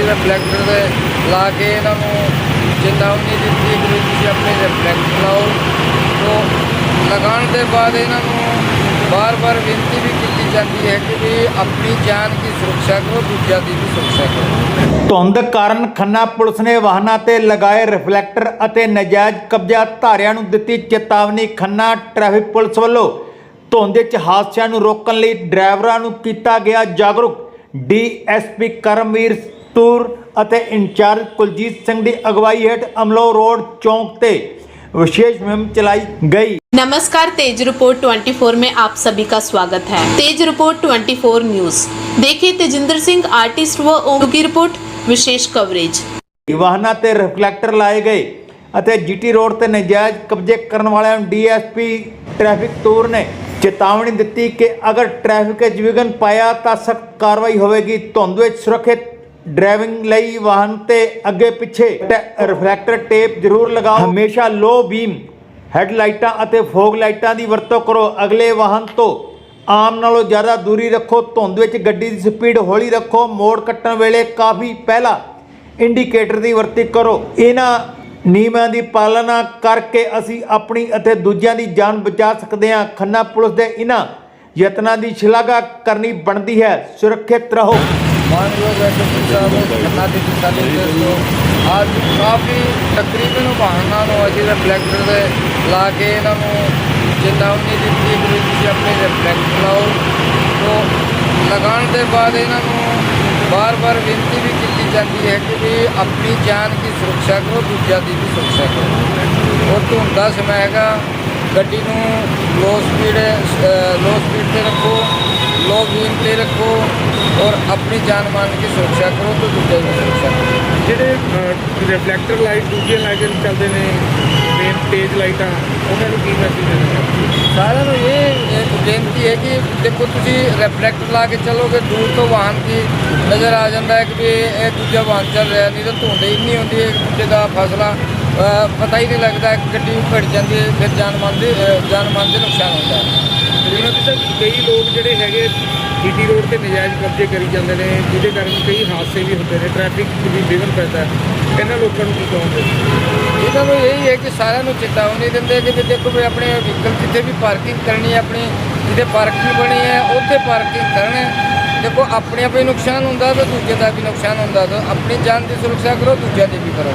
ਅਸੀਂ ਰਿਫਲੈਕਟਰ ਦੇ ਲਾ ਕੇ ਇਹਨਾਂ ਨੂੰ ਚੇਤਾਵਨੀ ਦਿੱਤੀ ਕਿ ਤੁਸੀਂ ਆਪਣੇ ਰਿਫਲੈਕਟਰ ਲਾਓ। ਤੋਂ ਲਗਾਉਣ ਦੇ ਬਾਅਦ ਇਹਨਾਂ ਨੂੰ ਬਾਰ-ਬਾਰ ਬੇਨਤੀ ਵੀ ਕੀਤੀ ਜਾਂਦੀ ਹੈ ਕਿ ਵੀ ਆਪਣੀ ਜਾਨ ਦੀ ਸੁਰੱਖਿਆ ਕਰੋ, ਦੂਜਿਆਂ ਦੀ ਵੀ ਸੁਰੱਖਿਆ ਕਰੋ। ਧੁੰਦ ਕਾਰਨ ਖੰਨਾ ਪੁਲਿਸ ਨੇ ਵਾਹਨਾਂ ਤੇ ਲਗਾਏ ਰਿਫਲੈਕਟਰ ਅਤੇ ਨਜਾਇਜ਼ ਕਬਜ਼ਾ ਧਾਰਿਆਂ ਨੂੰ ਦਿੱਤੀ ਚੇਤਾਵਨੀ। ਖੰਨਾ ਟ੍ਰੈਫਿਕ ਪੁਲਿਸ ਵੱਲੋਂ ਧੁੰਦ ਵਿੱਚ ਹਾਦਸਿਆਂ ਨੂੰ ਰੋਕਣ ਲਈ ਡਰਾਈਵਰਾਂ ਨੂੰ ਕੀਤਾ ਗਿਆ ਜਾਗਰੂਕ। ਡੀਐਸਪੀ ਕਰਮਵੀਰ ਕਸਤੂਰ ਅਤੇ ਇੰਚਾਰਜ ਕੁਲਜੀਤ ਸਿੰਘ ਦੀ ਅਗਵਾਈ ਹੇਠ ਅਮਲੋ ਰੋਡ ਚੌਂਕ ਤੇ ਵਿਸ਼ੇਸ਼ ਮੁਹਿੰਮ ਚਲਾਈ ਗਈ। नमस्कार तेज रिपोर्ट 24 में आप सभी का स्वागत है तेज रिपोर्ट 24 न्यूज देखिए तेजिंदर सिंह आर्टिस्ट व ओम की रिपोर्ट ਵਿਸ਼ੇਸ਼ ਕਵਰੇਜ ਵਾਹਨਾਂ ਤੇ ਰਿਫਲੈਕਟਰ ਲਾਏ ਗਏ ਅਤੇ ਜੀਟੀ ਰੋਡ ਤੇ ਨਜਾਇਜ਼ ਕਬਜ਼ੇ ਕਰਨ ਵਾਲਿਆਂ ਨੂੰ ਡੀਐਸਪੀ ਟ੍ਰੈਫਿਕ ਤੂਰ ਨੇ ਚੇਤਾਵਨੀ ਦਿੱਤੀ ਕਿ ਅਗਰ ਟ੍ਰੈਫਿਕ ਵਿੱਚ ਵਿਘਨ ਪਾਇਆ ਤਾਂ ਸਖਤ ਕਾਰਵਾਈ ਹੋਵੇਗੀ। ਧੁੰਦ ਵਿੱਚ ਸੁਰੱਖਿਅਤ ਡਰਾਈਵਿੰਗ ਲਈ ਵਾਹਨ ਤੇ ਅੱਗੇ ਪਿੱਛੇ ਟੈ- ਰਿਫਲੈਕਟਰ ਟੇਪ ਜ਼ਰੂਰ ਲਗਾਓ। ਹਮੇਸ਼ਾ ਲੋ ਬੀਮ ਹੈਡਲਾਈਟਾਂ ਅਤੇ ਫੋਗ ਲਾਈਟਾਂ ਦੀ ਵਰਤੋਂ ਕਰੋ। ਅਗਲੇ ਵਾਹਨ ਤੋਂ ਆਮ ਨਾਲੋਂ ਜ਼ਿਆਦਾ ਦੂਰੀ ਰੱਖੋ। ਧੁੰਦ ਵਿੱਚ ਗੱਡੀ ਦੀ ਸਪੀਡ ਹੌਲੀ ਰੱਖੋ। ਮੋੜ ਕੱਟਣ ਵੇਲੇ ਕਾਫੀ ਪਹਿਲਾਂ ਇੰਡੀਕੇਟਰ ਦੀ ਵਰਤੋਂ ਕਰੋ। ਇਹਨਾਂ ਨਿਯਮਾਂ ਦੀ ਪਾਲਣਾ ਕਰਕੇ ਅਸੀਂ ਆਪਣੀ ਅਤੇ ਦੂਜਿਆਂ ਦੀ ਜਾਨ ਬਚਾ ਸਕਦੇ ਹਾਂ। ਖੰਨਾ ਪੁਲਿਸ ਦੇ ਇਹਨਾਂ ਯਤਨਾਂ ਦੀ ਸ਼ਲਾਘਾ ਕਰਨੀ ਬਣਦੀ ਹੈ। ਸੁਰੱਖਿਅਤ ਰਹੋ। ਮਾਨਯੋਗ ਐਸਐਸਪੀ ਸਾਹਿਬ, ਖੰਨਾ ਦੇ ਦਿਸ਼ਾ ਨਿਰਦੇਸ਼ ਤੋਂ ਅੱਜ ਕਾਫੀ ਤਕਰੀਬਨ ਵਾਹਨਾਂ ਨੂੰ ਅਸੀਂ ਰਿਫਲੈਕਟਰ ਦੇ ਲਾ ਕੇ ਇਹਨਾਂ ਨੂੰ ਚੇਤਾਵਨੀ ਦਿੱਤੀ ਕਿ ਤੁਸੀਂ ਆਪਣੇ ਰਿਫਲੈਕਟਰ ਲਾਓ। ਤੋਂ ਲਗਾਉਣ ਦੇ ਬਾਅਦ ਇਹਨਾਂ ਨੂੰ ਬਾਰ-ਬਾਰ ਬੇਨਤੀ ਵੀ ਕੀਤੀ ਜਾਂਦੀ ਹੈ ਕਿ ਵੀ ਆਪਣੀ ਜਾਨ ਦੀ ਸੁਰੱਖਿਆ ਕਰੋ, ਦੂਜਿਆਂ ਦੀ ਵੀ ਸੁਰੱਖਿਆ ਕਰੋ। ਉਹ ਧੁੰਦ ਦਾ ਸਮਾਂ ਹੈਗਾ, ਗੱਡੀ ਨੂੰ ਲੋ ਸਪੀਡ ਲੋ ਸਪੀਡ ਤੇ ਰੱਖੋ। ਲੋ ਵੀਲ ਤੇ ਰੱਖੋ ਔਰ ਆਪਣੀ ਜਾਨ ਮਾਲ ਦੀ ਸੁਰੱਖਿਆ ਕਰੋ ਤੇ ਦੂਜਿਆਂ ਦੀ ਸੁਰੱਖਿਆ ਕਰੋ। ਜਿਹੜੇ ਰਿਫਲੈਕਟਰ ਲਾਈਟ ਦੂਜੀਆਂ ਲਾਈਟਾਂ ਚੱਲਦੇ ਨੇ ਮੇਨ ਤੇਜ਼ ਲਾਈਟਾਂ ਉਹਨਾਂ ਨੂੰ ਕੀ ਮੈਸੇਜ ਦੇਣਾ ਸਾਰਿਆਂ ਨੂੰ ਇਹ ਇੱਕ ਬੇਨਤੀ ਹੈ ਕਿ ਦੇਖੋ ਤੁਸੀਂ ਰਿਫਲੈਕਟਰ ਲਾ ਕੇ ਚੱਲੋਗੇ ਦੂਰ ਤੋਂ ਵਾਹਨ ਦੀ ਨਜ਼ਰ ਆ ਜਾਂਦਾ ਹੈ ਕਿ ਵੀ ਇਹ ਦੂਜਾ ਵਾਹਨ ਚੱਲ ਰਿਹਾ ਨਹੀਂ ਤਾਂ ਧੁੰਦ ਇੰਨੀ ਹੁੰਦੀ ਹੈ ਇੱਕ ਦੂਜੇ ਦਾ ਫਸਲਾ ਪਤਾ ਹੀ ਨਹੀਂ ਲੱਗਦਾ ਕਿ ਗੱਡੀ ਭਿੜ ਜਾਂਦੀ ਹੈ ਫਿਰ ਜਾਨ ਮਾਲ ਦੇ ਜਾਨ ਮਾਲ ਦੇ ਨੁਕਸਾਨ ਹੁੰਦਾ ਹੈ। ਉਹਨਾਂ ਦੇ ਕਈ ਲੋਕ ਜਿਹੜੇ ਹੈਗੇ ਜੀਟੀ ਰੋਡ ਤੇ ਨਜਾਇਜ਼ ਕਬਜ਼ੇ ਕਰੀ ਜਾਂਦੇ ਨੇ ਜਿਹਦੇ ਕਾਰਨ ਕਈ ਹਾਦਸੇ ਵੀ ਹੁੰਦੇ ਨੇ ਟ੍ਰੈਫਿਕ ਵੀ ਵਿਘਨ ਪੈਂਦਾ ਇਹਨਾਂ ਲੋਕਾਂ ਨੂੰ ਕੀ ਕਹੋਗੇ? ਇਹਨਾਂ ਨੂੰ ਇਹ ਹੈ ਕਿ ਸਾਰਿਆਂ ਨੂੰ ਚੇਤਾਵਨੀ ਦਿੰਦੇ ਕਿ ਵੀ ਦੇਖੋ ਵੀ ਆਪਣੇ ਵਹੀਕਲ ਜਿੱਥੇ ਵੀ ਪਾਰਕਿੰਗ ਕਰਨੀ ਹੈ ਆਪਣੀ ਜਿੱਥੇ ਪਾਰਕਿੰਗ ਬਣੀ ਹੈ ਉੱਥੇ ਪਾਰਕਿੰਗ ਕਰਨਾ ਦੇਖੋ ਆਪਣੇ ਆਪੇ ਨੁਕਸਾਨ ਹੁੰਦਾ ਤਾਂ ਦੂਜੇ ਦਾ ਵੀ ਨੁਕਸਾਨ ਹੁੰਦਾ ਤਾਂ ਆਪਣੀ ਜਾਨ ਦੀ ਸੁਰੱਖਿਆ ਕਰੋ ਦੂਜਿਆਂ ਦੀ ਵੀ ਕਰੋ।